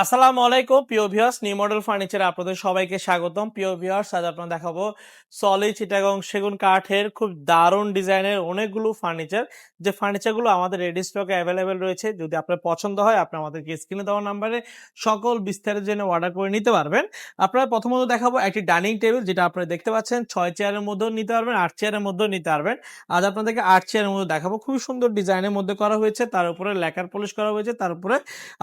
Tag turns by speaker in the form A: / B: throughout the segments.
A: আসসালামু আলাইকুম, প্রিয় ভিউয়ার্স নিউ মডেল ফার্নিচারে আপনাদের সবাইকে স্বাগতম। প্রিয় ভিউয়ার্স আজ আপনারা দেখাবো সলি চিটাগং সেগুন কাঠের খুব দারুণ ডিজাইনের অনেকগুলো ফার্নিচার যে ফার্নিচারগুলো আমাদের রেডি স্টকে অ্যাভেলেবেল রয়েছে, যদি আপনার পছন্দ হয়, আপনি আমাদেরকে স্ক্রিনে দেওয়া নাম্বারে সকল বিস্তারের জন্য অর্ডার করে নিতে পারবেন। আপনারা প্রথমত দেখাবো একটি ডাইনিং টেবিল যেটা আপনারা দেখতে পাচ্ছেন, ছয় চেয়ারের মধ্যেও নিতে পারবেন, আট চেয়ারের মধ্যেও নিতে পারবেন। আজ আপনাদেরকে আট চেয়ারের মধ্যে দেখাবো, খুবই সুন্দর ডিজাইনের মধ্যে করা হয়েছে। তার উপরে লেকার পলিশ করা হয়েছে, তার উপরে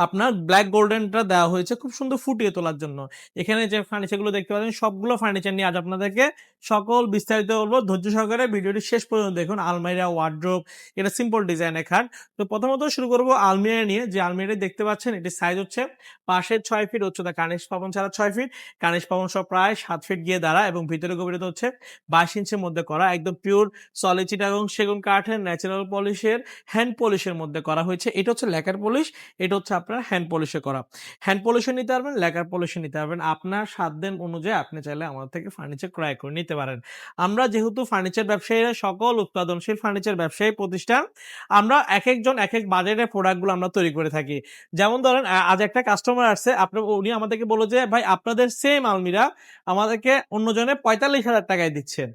A: আপনার ব্ল্যাক গোল্ডেনটা দেওয়া হয়েছে, খুব সুন্দর ফুটিয়ে তোলার জন্য। এখানে যে ফার্নিচারগুলো দেখতে পাচ্ছেন, সবগুলো ফার্নিচার নিয়ে আজ আপনাদেরকে সকল বিস্তারিত বলব। ধৈর্য সহকারে ভিডিওটি শেষ পর্যন্ত দেখুন। আলমারিরা ওয়ার্ড্রোব এটা সিম্পল ডিজাইনের খাট। তো প্রথমত শুরু করব আলমিরা নিয়ে। যে আলমিরা দেখতে পাচ্ছেন এটি সাইজ হচ্ছে পাশে ছয় ফিট উচ্চতা কানিশ পাবন ছাড়া ছয় ফিট কানিশ পাবন সব প্রায় সাত ফিট গিয়ে দাঁড়া এবং ভিতরে গভীরতা হচ্ছে বাইশ ইঞ্চের মধ্যে করা। একদম পিওর সলিচিটা এবং সেগুন কাঠের ন্যাচারাল পলিশের হ্যান্ড পলিশের মধ্যে করা হয়েছে। এটা হচ্ছে লেকার পলিশ এটা হচ্ছে আপনার হ্যান্ড পলিশে করা। হ্যান্ড পলিশে নিতে পারবেন লেকার পলিশে নিতে পারবেন। আপনার সাধ্যেন অনুযায়ী আপনি চাইলে আমাদের থেকে ফার্নিচার ক্রয় করে নিতে পারেন। আমরা যেহেতু ফার্নিচার ব্যবসায়ীরা সকল উৎপাদনশীল ফার্নিচার ব্যবসায়ী প্রতিষ্ঠান, আমরা এক একজন এক এক বাজেটের প্রোডাক্টগুলো আমরা তৈরি করে থাকি। যেমন ধরেন আজ একটা কাস্টমার আসছে আপনার উনি আমাদেরকে বলো যে, ভাই, আপনাদের সেম আলমিরা আমাদেরকে অন্যজনে পঁয়তাল্লিশ হাজার টাকায় দিচ্ছেন।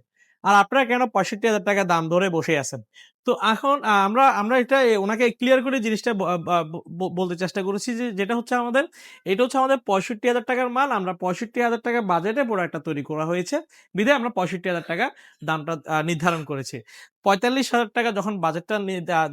A: আর আপনারা কেন পঁয়ষট্টি হাজার টাকা দাম ধরে বসে আছেন? তো এখন আমরা আমরা এটা ওনাকে ক্লিয়ার করে জিনিসটা বলতে চেষ্টা করেছি যে, যেটা হচ্ছে আমাদের, এটা হচ্ছে আমাদের পঁয়ষট্টি হাজার টাকার মাল, আমরা পঁয়ষট্টি হাজার টাকা বাজেটে প্রোডাক্টটা তৈরি করা হয়েছে। বিধায় আমরা পঁয়ষট্টি হাজার টাকা দামটা নির্ধারণ করেছি। পঁয়তাল্লিশ হাজার টাকা যখন বাজেটটা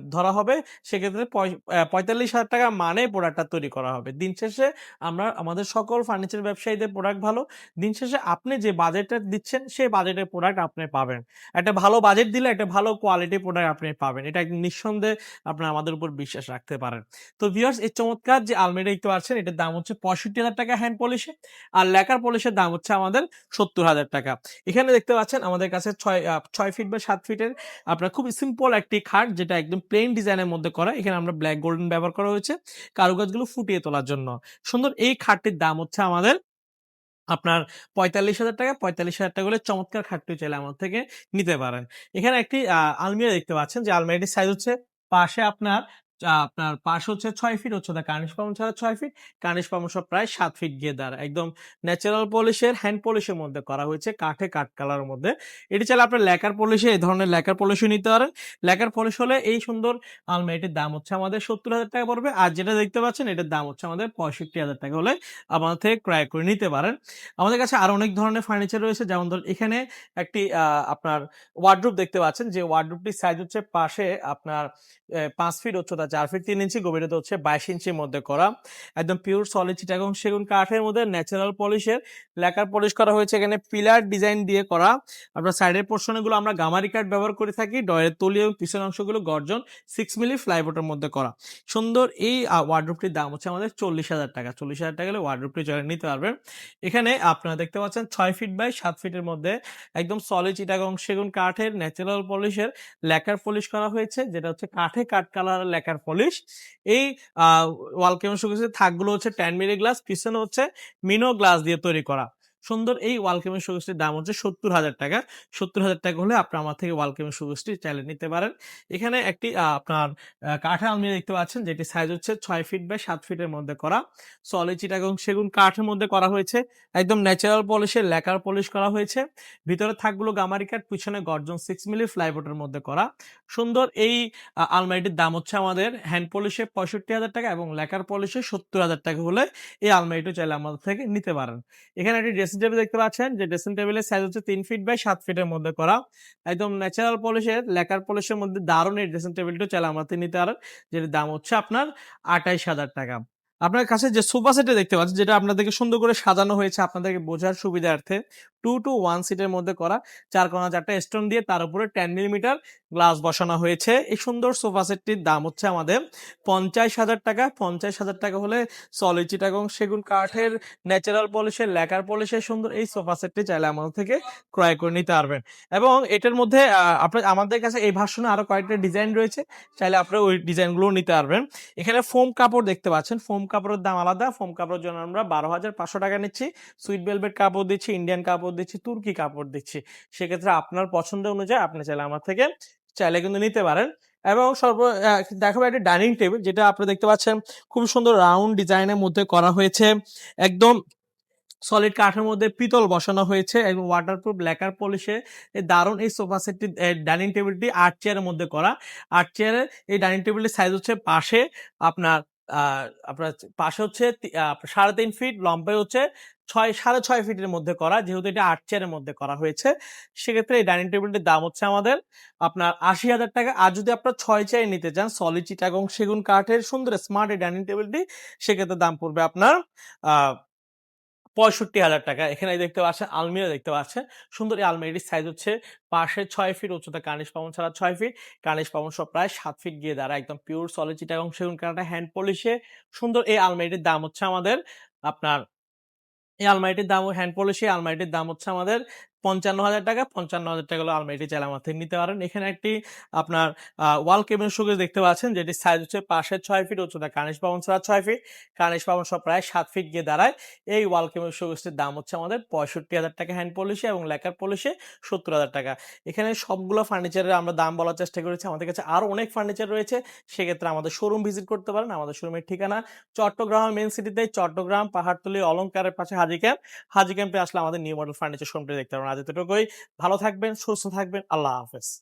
A: ধরা হবে, সেক্ষেত্রে পঁয়- পঁয়তাল্লিশ হাজার টাকা মানে প্রোডাক্টটা তৈরি করা হবে। দিন শেষে আমরা, আমাদের সকল ফার্নিচার ব্যবসায়ীদের প্রোডাক্ট ভালো। দিন শেষে আপনি যে বাজেটটা দিচ্ছেন, সেই বাজেটের প্রোডাক্ট আপনি পাবেন। একটা ভালো বাজেট দিলে একটা ভালো কোয়ালিটির প্রোডাক্ট আপনি পাবেন। এটা নিঃসন্দেহে আপনার আমাদের উপর বিশ্বাস রাখতে পারেন। তো ভিউয়ার্স এই চমৎকার যে আলমারি দেখতে পাচ্ছেন, এটার দাম হচ্ছে পঁয়ষট্টি হাজার টাকা হ্যান্ড পলিশে আর লেকার পলিশের দাম হচ্ছে আমাদের সত্তর হাজার টাকা। এখানে দেখতে পাচ্ছেন আমাদের কাছে ছয় ছয় ফিট বা সাত ফিটের আপনার খুব সিম্পল একটি খাট, যেটা একদম প্লেন ডিজাইনের মধ্যে করা। এখানে আমরা ব্ল্যাক গোল্ডেন ব্যবহার করা হয়েছে কারুকাজগুলো ফুটিয়ে তোলার জন্য। সুন্দর, এই খাটটির দাম হচ্ছে আমাদের আপনার পঁয়তাল্লিশ হাজার টাকা, পঁয়তাল্লিশ হাজার টাকা করে চমৎকার খাটটি চাইলে আমার থেকে নিতে পারেন। এখানে একটি আলমিরা দেখতে পাচ্ছেন যে আলমিরাটির সাইজ হচ্ছে পাশে আপনার আপনার পাশ হচ্ছে ছয় ফিট উচ্চতা কার্নিশ পাবন ছাড়া ছয় ফিট কার্নিশ পাবন সব প্রায় সাত ফিট গিয়ে দাঁড়া একদম ন্যাচারাল পলিশের হ্যান্ড পলিশের মধ্যে করা হয়েছে, কাঠে কাঠ কালারের মধ্যে। এটি চাইলে আপনার লেকার পলিশে এই ধরনের লেকার পলিশও নিতে পারেন। লেকার পলিশ হলে এই সুন্দর আলমারিটির দাম হচ্ছে আমাদের সত্তর হাজার টাকা পড়বে। আর যেটা দেখতে পাচ্ছেন, এটার দাম হচ্ছে আমাদের পঁয়ষট্টি হাজার টাকা হলে আমাদের থেকে ক্রয় করে নিতে পারেন। আমাদের কাছে আরও অনেক ধরনের ফার্নিচার রয়েছে, যেমন ধরুন এখানে একটি আপনার ওয়ার্ডরোব দেখতে পাচ্ছেন, যে ওয়ার্ডরোবটির সাইজ হচ্ছে পাশে আপনার পাঁচ ফিট উচ্চতা চার ফিট তিন ইঞ্চি, গভীরতা হচ্ছে বাইশ ইঞ্চির মধ্যে করা। একদম পিওর সলিড চিটাগং সেগুন কাঠের মধ্যে ন্যাচারাল পলিশের লেকার পলিশ করা হয়েছে এখানে। পিলার ডিজাইন দিয়ে করা। আপনার সাইডের পোর্শনগুলো আমরা গামারি কাঠ ব্যবহার করে থাকি। ডয়ের তলি এবং পিছনের অংশগুলো গর্জন সিক্স মিলি ফ্লাইবোর্ডের মধ্যে করা। সুন্দর এই ওয়ার্ডরোবটির দাম হচ্ছে আমাদের চল্লিশ হাজার টাকা। চল্লিশ হাজার টাকা হলে ওয়ার্ডরোবটি জয়েন নিতে পারবেন। এখানে আপনারা দেখতে পাচ্ছেন ছয় ফিট বাই সাত ফিটের মধ্যে একদম সলিড চিটাগং সেগুন কাঠের ন্যাচারাল পলিশের লেকার পলিশ করা হয়েছে, যেটা হচ্ছে কাঠে কাঠ কালার লেকার পলিশ এই ওয়াল কেমন শুকিয়েছে থাকগুলো হচ্ছে ট্যানমেরি গ্লাস পিছনে হচ্ছে মিনো গ্লাস দিয়ে তৈরি করা। সুন্দর এই ওয়াল কেমন শোকেসটির দাম হচ্ছে সত্তর হাজার টাকা। সত্তর হাজার টাকা হলে আপনি আমার থেকে ওয়াল কেমন শোকেসটি চাইলে নিতে পারেন। এখানে একটি আপনার কাঠের আলমিরা দেখতে পাচ্ছেন, যেটি সাইজ হচ্ছে ছয় ফিট বাই সাত ফিটের মধ্যে করা। সলিড চিটাগং সেগুন কাঠের মধ্যে করা হয়েছে। একদম ন্যাচারাল পলিশের লেকার পলিশ করা হয়েছে। ভিতরে থাকগুলো গামারি কাঠ, পিছনে গর্জন সিক্স মিলি ফ্লাইবোর্ডের মধ্যে করা। সুন্দর এই আলমারিটির দাম হচ্ছে আমাদের হ্যান্ড পলিশে পঁয়ষট্টি হাজার টাকা এবং লেকার পলিশে সত্তর হাজার টাকা হলে এই আলমারিটি চাইলে আমাদের থেকে নিতে পারেন। এখানে একটি ড্রেসিং টেবিল দেখতে পাচ্ছেন, যে ড্রেসিং টেবিলের সাইজ হচ্ছে তিন ফিট বাই সাত ফিটের মধ্যে করা। একদম ন্যাচারাল পলিশের লেকার পলিশের মধ্যে দারুণ এই ড্রেসিং টেবিলটা চাইলে আমাদের নিতে পারেন, যেটার দাম হচ্ছে আপনার আটাইশ হাজার টাকা। আপনার কাছে যে সোফা সেটে দেখতে পাচ্ছেন, যেটা আপনাদেরকে সুন্দর করে সাজানো হয়েছে, আপনাদেরকে বোঝার সুবিধার্থে টু টু ওয়ান সিটের মধ্যে করা। চার কোনা চারটা স্টোন দিয়ে তার উপরে টেন মিলিমিটার গ্লাস বসানো হয়েছে। এই সুন্দর সোফা সেটটির দাম হচ্ছে আমাদের পঞ্চাশ হাজার টাকা। পঞ্চাশ হাজার টাকা হলে সলিড চিটাগং সেগুন কাঠের ন্যাচারাল পলিশের লেকার পলিশের সুন্দর এই সোফা সেটটি চাইলে আমাদের থেকে ক্রয় করে নিতে পারবেন। এবং এটার মধ্যে আপনার আমাদের কাছে এই ভার্সনে আরও কয়েকটা ডিজাইন রয়েছে। চাইলে আপনারা ওই ডিজাইনগুলো নিতে পারবেন। এখানে ফোম কাপড় দেখতে পাচ্ছেন। ফোম কাপড়ের দাম আলাদা। ফোম কাপড়ের জন্য আমরা বারো হাজার পাঁচশো টাকা নিচ্ছি। সুইট বেলভেট কাপড় দিচ্ছি ইন্ডিয়ান কাপড় দিচ্ছি, তুর্কি কাপড় দিচ্ছি। সেক্ষেত্রে আপনার পছন্দ অনুযায়ী আপনি চাইলে আমার থেকে, চাইলে কিন্তু নিতে পারেন। এবং সর্ব দেখাবো একটা ডাইনিং টেবিল যেটা আপনারা দেখতে পাচ্ছেন, খুব সুন্দর রাউন্ড ডিজাইনের মধ্যে করা হয়েছে। একদম সলিড কাঠের মধ্যে পিতল বসানো হয়েছে এবং ওয়াটারপ্রুফ লেকার পলিশে দারুণ এই সোফা সেটটি ডাইনিং টেবিলটি আট চেয়ারের মধ্যে করা। আট চেয়ারের এই ডাইনিং টেবিলটির সাইজ হচ্ছে পাশে আপনার আপনার পাশে হচ্ছে সাড়ে তিন ফিট, লম্বায় হচ্ছে ছয়, সাড়ে ছয় ফিটের মধ্যে করা, যেহেতু এটা আট চেয়ারের মধ্যে করা হয়েছে, সেক্ষেত্রে এই ডাইনিং টেবিলটির দাম হচ্ছে আমাদের আপনার আশি হাজার টাকা। আর যদি আপনার ছয় চেয়ার নিতে চান সলিচিটা এবং সেগুন কাঠের সুন্দর স্মার্ট এই ডাইনিং টেবিলটি, সেক্ষেত্রে দাম পড়বে আপনার পঁয়ষট্টি হাজার টাকা। এখানে দেখতে পাচ্ছেন আলমিরা দেখতে পাচ্ছেন। সুন্দর এই আলমারিটির সাইজ হচ্ছে পাশে ছয় ফিট উচ্চতা কানিশ পাবন ছাড়া ছয় ফিট কানিশ পাবন সব প্রায় সাত ফিট গিয়ে দাঁড়া একদম পিওর সলিড এবং সেগুন কানাটা হ্যান্ড পলিশে সুন্দর এই আলমারিটির দাম হচ্ছে আমাদের আপনার এই আলমারিটির দাম হ্যান্ড পলিশে আলমারিটির দাম হচ্ছে আমাদের পঞ্চান্ন হাজার টাকা, পঞ্চান্ন হাজার টাকা হলো আলমারিটি চাইলে আমার নিতে পারেন। এখানে একটি আপনার ওয়াল কেবিন শোকেস দেখতে পাচ্ছেন, যেটির সাইজ হচ্ছে পাশে ছয় ফিট উচ্চতা কানিশ পাবন ছাড়া ছয় ফিট কানিশ পাবন সব প্রায় সাত ফিট গিয়ে দাঁড়ায়। এই ওয়াল কেবিন শোকেসটির দাম হচ্ছে আমাদের পঁয়ষট্টি হাজার টাকা হ্যান্ড পলিশে এবং লেকার পলিশে সত্তর হাজার টাকা। এখানে সবগুলো ফার্নিচারের আমরা দাম বলার চেষ্টা করেছি। আমাদের কাছে আরও অনেক ফার্নিচার রয়েছে। সেক্ষেত্রে আমাদের শোরুম ভিজিট করতে পারেন। আমাদের শোরুমের ঠিকানা চট্টগ্রাম মেন সিটিতে চট্টগ্রাম, পাহাড়তলি অলংকারের পাশে হাজি ক্যাম্প হাজি ক্যাম্পে আসলে আমাদের নিউ মডেল ফার্নিচার শোরুমটি দেখতে পারেন। আজ এতটুকুই। ভালো থাকবেন সুস্থ থাকবেন আল্লাহ হাফেজ।